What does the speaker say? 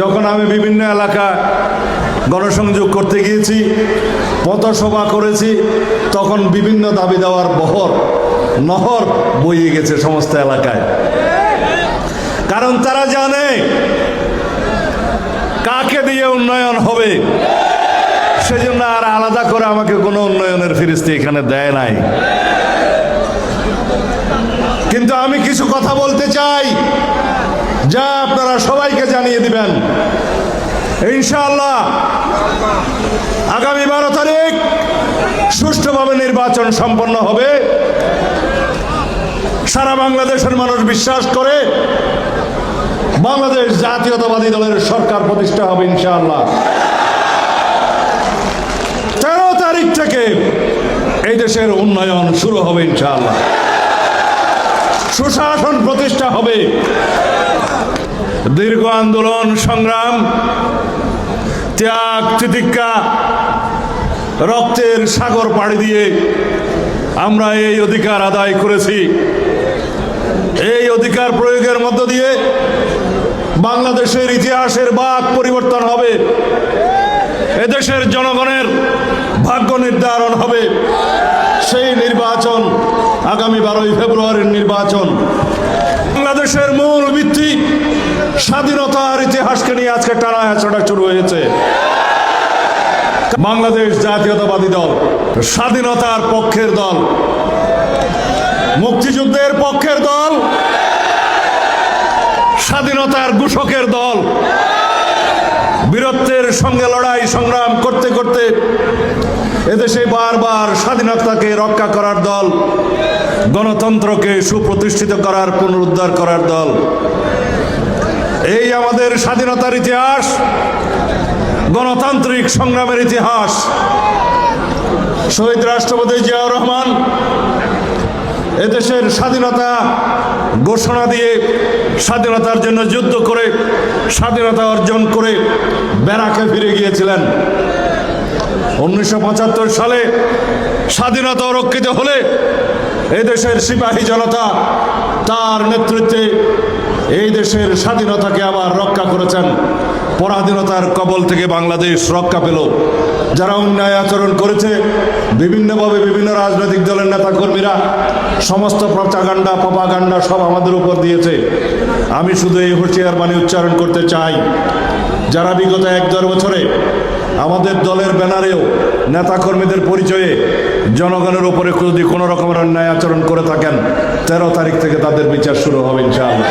যখন আমি বিভিন্ন এলাকা গণসংযোগ করতে গিয়েছি, পথসভা করেছি, তখন বিভিন্ন দাবি দেওয়ার বহর, নহর বইয়ে গেছে সমস্ত এলাকায়। কারণ তারা জানে কাকে দিয়ে উন্নয়ন হবে। সেজন্য আর আলাদা করে আমাকে কোনো উন্নয়নের ফিরিস্তি এখানে দেয় নাই। কিন্তু আমি কিছু কথা বলতে চাই, যা আপনারা সবাইকে জানিয়ে দিবেন। ইনশাআল্লাহ, আগামী বারো তারিখ সুষ্ঠুভাবে নির্বাচন সম্পন্ন হবে। সারা বাংলাদেশের মানুষ বিশ্বাস করে বাংলাদেশ জাতীয়তাবাদী দলের সরকার প্রতিষ্ঠা হবে ইনশাআল্লাহ। তেরো তারিখ থেকে এই দেশের উন্নয়ন শুরু হবে ইনশাআল্লাহ। সুশাসন প্রতিষ্ঠা হবে। দীর্ঘ আন্দোলন, সংগ্রাম, ত্যাগ, তিতিক্ষা, রক্তের সাগর পাড়ি দিয়ে আমরা এই অধিকার আদায় করেছি। এই অধিকার প্রয়োগের মধ্য দিয়ে বাংলাদেশের ইতিহাসের বাক পরিবর্তন হবে। এদেশের জনগণের ভাগ্য নির্ধারণ হবে। সেই নির্বাচন আগামী বারোই ফেব্রুয়ারির নির্বাচন। বাংলাদেশের মূল ভিত্তি স্বাধীনতার ইতিহাসকে নিয়ে আজকে টানা হেঁচড়া শুরু হয়েছে। বাংলাদেশ জাতীয়তাবাদী দল, স্বাধীনতার পক্ষের দল, মুক্তিযুদ্ধের পক্ষের দল, স্বাধীনতার ঘোষকের দল, বীরত্বের সঙ্গে লড়াই, সংগ্রাম করতে করতে এদেশে বারবার স্বাধীনতাকে রক্ষা করার দল, গণতন্ত্রকে সুপ্রতিষ্ঠিত করার, পুনরুদ্ধার করার দল এই আমাদের স্বাধীনতার ইতিহাস, গণতান্ত্রিক সংগ্রামের ইতিহাস। শহীদ রাষ্ট্রপতি জিয়াউর রহমান এদেশের স্বাধীনতা ঘোষণা দিয়ে স্বাধীনতার জন্য যুদ্ধ করে, স্বাধীনতা অর্জন করে ব্যারাকে ফিরে গিয়েছিলেন। উনিশশো পঁচাত্তর সালে স্বাধীনতা রক্ষিত হলে এদেশের সিপাহী জনতা তার নেতৃত্বে এই দেশের স্বাধীনতাকে আবার রক্ষা করেছেন। পরাধীনতার কবল থেকে বাংলাদেশ রক্ষা পেল। যারা অন্যায় আচরণ করেছে, বিভিন্নভাবে বিভিন্ন রাজনৈতিক দলের নেতাকর্মীরা, সমস্ত প্রচাগান্ডা পপাগান্ডা সব আমাদের উপর দিয়েছে। আমি শুধু এই হুঁশিয়ার বাণী উচ্চারণ করতে চাই। যারা বিগত এক দেড় বছরে আমাদের দলের ব্যানারেও নেতাকর্মীদের পরিচয়ে জনগণের উপরে যদি কোনো রকমের অন্যায় আচরণ করে থাকেন, তেরো তারিখ থেকে তাদের বিচার শুরু হবে, ইনশাআল্লাহ।